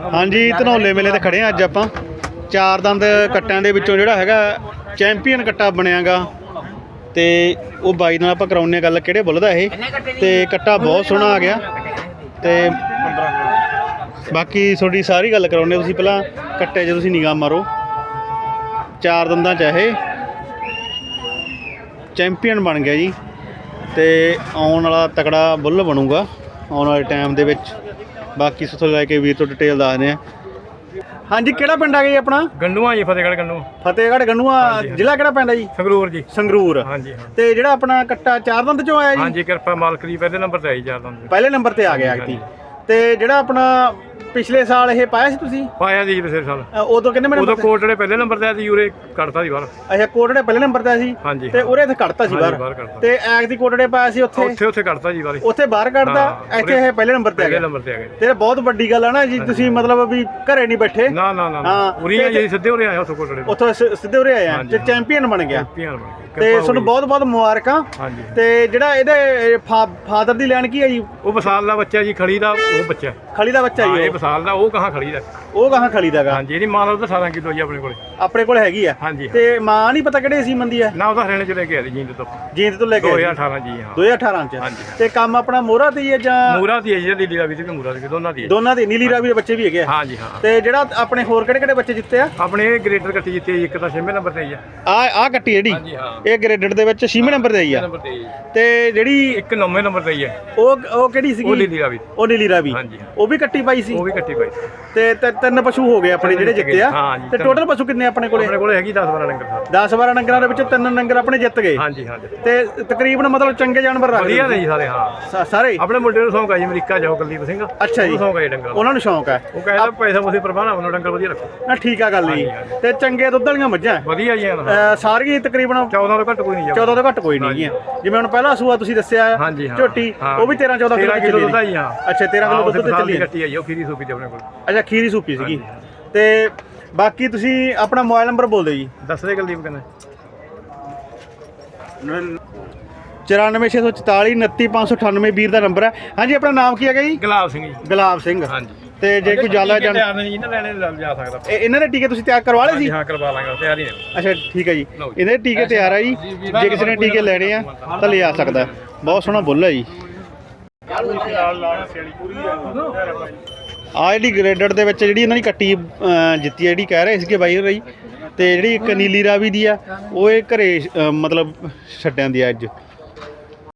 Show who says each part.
Speaker 1: ਹਾਂਜੀ ਧਨੌਲੇ ਮੇਲੇ ਤੇ ਖੜੇ ਆ ਅੱਜ ਆਪਾਂ। ਚਾਰ ਦੰਦ ਕੱਟਾਂ ਦੇ ਵਿੱਚੋਂ ਜਿਹੜਾ ਹੈਗਾ ਚੈਂਪੀਅਨ ਕੱਟਾ ਬਣਿਆਗਾ। ਤੇ ਉਹ ਬਾਈ ਨਾਲ ਆਪਾਂ ਕਰਾਉਂਦੇ ਹਾਂ ਗੱਲ ਕਿਹੜੇ ਬੁੱਲ ਦਾ ਇਹ? ਤੇ ਕੱਟਾ ਬਹੁਤ ਸੋਹਣਾ ਆ ਗਿਆ। ਤੇ ਬਾਕੀ ਤੁਹਾਡੀ ਸਾਰੀ ਗੱਲ ਕਰਾਉਂਦੇ ਹਾਂ। ਤੁਸੀਂ ਪਹਿਲਾਂ ਕੱਟੇ 'ਚ ਤੁਸੀਂ ਨਿਗਾਹ ਮਾਰੋ। ਚਾਰ ਦੰਦਾਂ ਚ ਇਹ। ਚੈਂਪੀਅਨ ਬਣ ਗਿਆ ਜੀ। ਤੇ ਆਉਣ ਵਾਲਾ ਤਕੜਾ ਬੁੱਲ ਬਣੂਗਾ ਆਉਣ ਵਾਲੇ ਟਾਈਮ ਦੇ ਵਿੱਚ। ਬਾਕੀ ਸੁਥੋਂ ਲੈ ਕੇ ਵੀਰ ਤੋਂ ਡਿਟੇਲ ਦੱਸਦੇ ਆ ਹਾਂਜੀ ਕਿਹੜਾ ਪਿੰਡ ਆ ਗਿਆ ਜੀ ਆਪਣਾ?
Speaker 2: ਗੰਡੂਆਂ ਜੀ ਫਤਿਹਗੜ੍ਹ ਗੰਡੂ
Speaker 1: ਫਤਿਹਗੜ੍ਹ ਗੰਨੂਆ ਜ਼ਿਲ੍ਹਾ ਕਿਹੜਾ ਪਿੰਡ ਹੈ ਜੀ?
Speaker 2: ਸੰਗਰੂਰ ਜੀ।
Speaker 1: ਸੰਗਰੂਰ।
Speaker 2: ਹਾਂਜੀ ਹਾਂ।
Speaker 1: ਤੇ ਜਿਹੜਾ ਆਪਣਾ ਕੱਟਾ ਚਾਰ ਦੰਦ ਚੋਂ ਆਇਆ ਜੀ?
Speaker 2: ਹਾਂਜੀ ਕਿਰਪਾ ਮਾਲਕ ਦੀ ਪਹਿਲੇ ਨੰਬਰ ਤੇ ਆਈ ਜਾਂਦਾ
Speaker 1: ਪਹਿਲੇ ਨੰਬਰ ਤੇ ਆ ਗਿਆ ਐਕਟੀ ਤੇ ਜਿਹੜਾ ਆਪਣਾ ਪਿਛਲੇ ਸਾਲ ਇਹ ਪਾਇਆ ਸੀ ਤੁਸੀਂ?
Speaker 2: ਪਾਇਆ ਜੀ ਪਿਛਲੇ ਸਾਲ।
Speaker 1: ਅ, ਉਦੋਂ ਕਿੰਨੇ
Speaker 2: ਉਦੋਂ
Speaker 1: ਨੰਬਰ ਤੇ
Speaker 2: ਕੋਟੜੇ ਪਹਿਲੇ ਨੰਬਰ ਤੇ ਆਇਆ ਸੀ ਯੂਰੇ ਕੱਢਤਾ ਸੀ ਬਾਹਰ।
Speaker 1: ਅੱਛਾ ਕੋਟੜੇ ਪਹਿਲੇ ਨੰਬਰ ਤੇ ਸੀ?
Speaker 2: ਹਾਂਜੀ
Speaker 1: ਤੇ ਉਰੇ ਤੇ ਕੱਢਤਾ ਸੀ
Speaker 2: ਹਾਂਜੀ,
Speaker 1: ਬਾਹਰ।
Speaker 2: ਕੱਢਤਾ।
Speaker 1: ਤੇ ਐਕ ਦੀ ਕੋਟੜੇ ਪਾਇਆ ਸੀ ਉੱਥੇ?
Speaker 2: ਉੱਥੇ ਉੱਥੇ ਕੱਢਤਾ ਜੀ ਬਾਰੇ
Speaker 1: ਉੱਥੇ ਬਾਹਰ ਕੱਢਦਾ
Speaker 2: ਹਾਂ,
Speaker 1: ਇੱਥੇ ਇਹ ਪਹਿਲੇ ਨੰਬਰ ਤੇ ਆ
Speaker 2: ਪਹਿਲੇ
Speaker 1: ਗਿਆ।
Speaker 2: ਨੰਬਰ ਤੇ ਆ ਗਏ
Speaker 1: ਤੇ ਇਹ ਬਹੁਤ ਵੱਡੀ ਗੱਲ ਹੈ ਨਾ ਜੀ ਤੁਸੀਂ ਮਤਲਬ ਵੀ ਘਰੇ ਨਹੀਂ ਬੈਠੇ।
Speaker 2: ਨਾ ਨਾ ਨਾ
Speaker 1: ਹਾਂ,
Speaker 2: ਉਰੀ
Speaker 1: ਤੇ-
Speaker 2: ਜੀ ਸਿੱਧੇ ਉਰੇ ਆਇਆ ਉੱਥੋਂ ਕੋਟੜੇ
Speaker 1: ਉੱਥੋਂ ਸ- ਸਿੱਧੇ ਉਰੇ ਆਏ ਆ।
Speaker 2: ਹਾਂਜੀ,
Speaker 1: ਤੇ ਚੈਂਪੀਅਨ ਬਣ ਗਿਆ।
Speaker 2: ਚੈਂਪੀਅਨ ਬਣ ਗਏ
Speaker 1: ਤੇ ਤੁਹਾਨੂੰ। ਬਹੁਤ ਬਹੁਤ ਮੁਬਾਰਕਾਂ।
Speaker 2: ਹਾਂਜੀ।
Speaker 1: ਤੇ ਜਿਹੜਾ ਇਹਦੇ ਫਾਦਰ ਦੀ ਲੈਣ ਕੀ ਹੈ ਜੀ?
Speaker 2: ਉਹ ਵਿਸਾਲ ਦਾ ਬੱਚਾ ਜੀ ਖੜੀ ਦਾ ਉਹ ਬੱਚਾ।
Speaker 1: ਖਲੀ ਦਾ ਬੱਚਾ
Speaker 2: ਹਾਂ
Speaker 1: ਜੀ
Speaker 2: ਇਹ
Speaker 1: ਉਹ।
Speaker 2: ਸਾਲ ਦਾ ਉਹ ਕਹਾਂ ਖੜੀ ਦਾ?
Speaker 1: ਉਹ ਕਹਾਂ ਖਲੀ ਦਾਗਾ
Speaker 2: ਹਾਂਜੀ ਇਹਦੀ ਮਾਂ ਦਾ ਤਾਂ 18 ਕਿਲੋ ਜੀ ਆਪਣੇ ਕੋਲੇ।
Speaker 1: ਆਪਣੇ ਕੋਲ ਹੈਗੀ ਆ?
Speaker 2: ਹਾਂਜੀ ਹਾਂ।
Speaker 1: ਤੇ ਮਾਂ ਨਹੀਂ ਪਤਾ ਕਿਹੜੇ ਸੀ ਮੰਦੀ ਆ?
Speaker 2: ਨਾ ਉਹਦਾ ਹਰਿਆਣੇ ਚ ਲੈ ਕੇ ਆਈ ਜਿੰਦ ਤੋਂ।
Speaker 1: ਜੀਂਦ ਤੋਂ ਲੈ ਕੇ ਆਏ ਸੀ।
Speaker 2: 2018 ਜੀ ਹਾਂ
Speaker 1: 2018 ਚ?
Speaker 2: ਹਾਂਜੀ।
Speaker 1: ਤੇ ਕੰਮ ਆਪਣਾ ਮੋਹਰਾ ਤੇ ਹੀ ਹੈ ਜਾਂ
Speaker 2: ਮੂਰਾ ਦੀ ਹੈ ਜੀ ਦਿੱਲੀ ਦਾ ਵੀ ਤੇ ਮੂਰਾ ਦੀ ਦੋਨਾਂ ਦੀ ਹੈ
Speaker 1: ਦੋਨਾਂ ਦੇ ਨੀਲੀ ਰਾਵੀ ਦੇ ਬੱਚੇ ਵੀ ਹੈਗੇ ਆ?
Speaker 2: ਹਾਂਜੀ ਹਾਂ।
Speaker 1: ਤੇ ਜਿਹੜਾ ਆਪਣੇ ਹੋਰ ਕਿਹੜੇ ਕਿਹੜੇ ਬੱਚੇ ਜਿੱਤੇ ਆ?
Speaker 2: ਆਪਣੇ ਗ੍ਰੇਟਰ ਕੱਟੀ ਜਿੱਤੇ ਜੀ, ਇੱਕ ਤਾਂ 6ਵੇਂ ਨੰਬਰ ਤੇ ਆਈ ਆ।
Speaker 1: ਆ ਆ ਕੱਟੀ ਜਿਹੜੀ?
Speaker 2: ਹਾਂਜੀ ਹਾਂ।
Speaker 1: ਇਹ ਗ੍ਰੇਡਡ ਦੇ ਵਿੱਚ 6ਵੇਂ ਨੰਬਰ ਤੇ ਆਈ ਆ।
Speaker 2: ਨੰਬਰ ਤੇ ਹੈ।
Speaker 1: ਜਿਹੜੀ
Speaker 2: ਇੱਕ 9ਵੇਂ ਨੰਬਰ ਤੇ ਆਈ ਹੈ
Speaker 1: ਉਹ ਉਹ ਕਿਹੜੀ
Speaker 2: ਉਹ
Speaker 1: ਸੀਗੀ?
Speaker 2: ਲੀਲੀ ਦਾ ਵੀ
Speaker 1: ਉਹ ਨੀਲੀ ਰਾਵੀ।
Speaker 2: ਹਾਂਜੀ ਹਾਂ।
Speaker 1: ਉਹ ਵੀ ਕੱਟੀ ਪਾਈ ਸੀ?
Speaker 2: ਉਹ ਵੀ ਕੱਟੀ ਪਾਈ
Speaker 1: ਤੇ ਤ- ਤਿੰਨ ਪਸ਼ੂ ਹੋ ਗਏ ਆਪਣੇ ਜਿਹੜੇ ਜਿੱਤੇ ਆ।
Speaker 2: ਹਾਂ ਜੀ,
Speaker 1: ਤੇ
Speaker 2: ਤਿੰਨ।
Speaker 1: ਟੋਟਲ ਪਸ਼ੂ ਕਿੰਨੇ ਆਪਣੇ ਕੋਲੇ?
Speaker 2: ਆਪਣੇ ਕੋਲ ਹੈਗੀ 10 12 ਲੰਗਰ ਸਾਹਿਬ
Speaker 1: 10 12 ਨੰਗਰਾਂ ਦੇ ਵਿੱਚੋਂ ਤਿੰਨ ਨੰਗਰ ਆਪਣੇ ਜਿੱਤ ਗਏ।
Speaker 2: ਹਾਂਜੀ ਹਾਂਜੀ।
Speaker 1: ਤੇ ਤਕਰੀਬਨ ਮਤਲਬ ਚੰਗੇ ਜਾਨਵਰ ਰੱਖਦੇ
Speaker 2: ਵਧੀਆ ਨੇ ਜੀ ਸਾਰੇ ਹਾਂ।
Speaker 1: ਸਾ- ਸਾਰੇ?
Speaker 2: ਆਪਣੇ ਮੁੰਡੇ ਨੂੰ ਸੌਂਕ ਆ ਜੀ ਅਮਰੀਕਾ ਜਾਓ ਕੁਲਦੀਪ ਸਿੰਘ।
Speaker 1: ਅੱਛਾ ਜੀ।
Speaker 2: ਸੌਂਕ ਆ ਜੀ ਡੰਗਰ
Speaker 1: ਉਹਨਾਂ ਨੂੰ ਸ਼ੌਂਕ ਹੈ
Speaker 2: ਉਹ ਕਹਿੰਦਾ ਪੈਸਾ ਤੁਸੀਂ ਪ੍ਰਬੰਧ ਆਪਣਾ ਡੰਗਰ ਵਧੀਆ ਰੱਖੋ।
Speaker 1: ਨਾ ਠੀਕ ਆ ਗੱਲ ਜੀ। ਤੇ ਚੰਗੇ ਦੁੱਧ ਵਾਲੀਆਂ ਮੱਝਾਂ ਹੈ।
Speaker 2: ਵਧੀਆ ਜੀ
Speaker 1: ਅਹ ਸਾਰੀਆਂ ਹੀ ਤਕਰੀਬਨ
Speaker 2: 14 ਤੋਂ ਘੱਟ ਕੋਈ ਨਹੀਂ ਜਾ
Speaker 1: 14 ਤੋਂ ਘੱਟ ਕੋਈ ਨਹੀਂ ਹੈ। ਜਿਵੇਂ ਹੁਣ ਪਹਿਲਾ ਸੂਆ ਤੁਸੀਂ ਦੱਸਿਆ ਹੈ,
Speaker 2: ਹਾਂਜੀ ਹਾਂ।
Speaker 1: ਝੋਟੀ
Speaker 2: ਹਾਂ।
Speaker 1: ਉਹ ਵੀ 13 14 ਕਿਲੋ
Speaker 2: 13
Speaker 1: ਦੀ
Speaker 2: ਕਿਲੋ
Speaker 1: ਚੱਲੀ
Speaker 2: ਦੁੱਧ ਆ ਜੀ ਹਾਂ।
Speaker 1: ਅੱਛਾ 13 ਕਿਲੋ ਦੁੱਧ ਤੇ ਚੱਲੀ ਹੈ।
Speaker 2: ਕੱਟੀ ਆਈ ਉਹ ਖੀਰੀ ਸੂਪੀ ਤੇ ਆਪਣੇ ਕੋਲ।
Speaker 1: ਅੱਛਾ ਖੀਰੀ ਸੂਪੀ। ਸੀਗੀ। ਤੇ ਬਾਕੀ ਤੁਸੀਂ ਆਪਣਾ ਮੋਬਾਈਲ ਨੰਬਰ ਬੋਲ ਦਿਓ ਜੀ।
Speaker 2: ਦੱਸ ਦੇ ਕੁਲਦੀਪ ਕਹਿੰਦਾ
Speaker 1: 94644 29598 ਵੀਰ ਦਾ ਨੰਬਰ ਹੈ। ਹਾਂਜੀ ਆਪਣਾ ਨਾਮ ਕੀ ਹੈਗਾ ਜੀ?
Speaker 2: ਗੁਲਾਬ ਸਿੰਘ ਜੀ।
Speaker 1: ਗੁਲਾਬ ਸਿੰਘ।
Speaker 2: ਹਾਂਜੀ।
Speaker 1: ਤੇ ਜੇ ਕੋਈ ਜਾਲਾ ਜਾਣ
Speaker 2: ਤਿਆਰ ਨਹੀਂ ਜੀ ਨਾ ਲੈਣੇ ਜਾ ਸਕਦਾ।
Speaker 1: ਇਹ- ਇਹਨਾਂ ਦੇ ਟੀਕੇ ਤੁਸੀਂ ਤਿਆਰ ਕਰਵਾ ਲਏ ਸੀ?
Speaker 2: ਹਾਂ ਕਰਵਾ ਲਾਂਗਾ ਤਿਆਰ ਨੇ।
Speaker 1: ਅੱਛਾ ਠੀਕ ਹੈ ਜੀ।
Speaker 2: ਜੀ।
Speaker 1: ਇਹਦੇ ਟੀਕੇ ਤਿਆਰ ਆ ਜੀ। ਜੇ ਕਿਸੇ ਨੇ ਟੀਕੇ ਲੈਣੇ ਆ ਤਾਂ ਲਿਆ ਸਕਦਾ। ਬਹੁਤ ਸੋਹਣਾ ਬੁੱਲ ਹੈ ਜੀ। ਆ ਜਿਹੜੀ ਗ੍ਰੇਡਡ ਦੇ ਵਿੱਚ ਜਿਹੜੀ ਇਹਨਾਂ ਦੀ ਕੱਟੀ ਅਹ, ਜਿੱਤੀ ਹੈ ਜਿਹੜੀ ਕਹਿ ਰਹੇ ਸੀਗੇ ਬਾਈ ਰਹੀ ਤੇ ਜਿਹੜੀ ਇੱਕ ਨੀਲੀ ਰਾਵੀ ਦੀ ਆ ਉਹ ਇਹ ਘਰੇ ਅਹ, ਮਤਲਬ ਛੱਡਿਆਂ ਦੀ ਆ ਅੱਜ।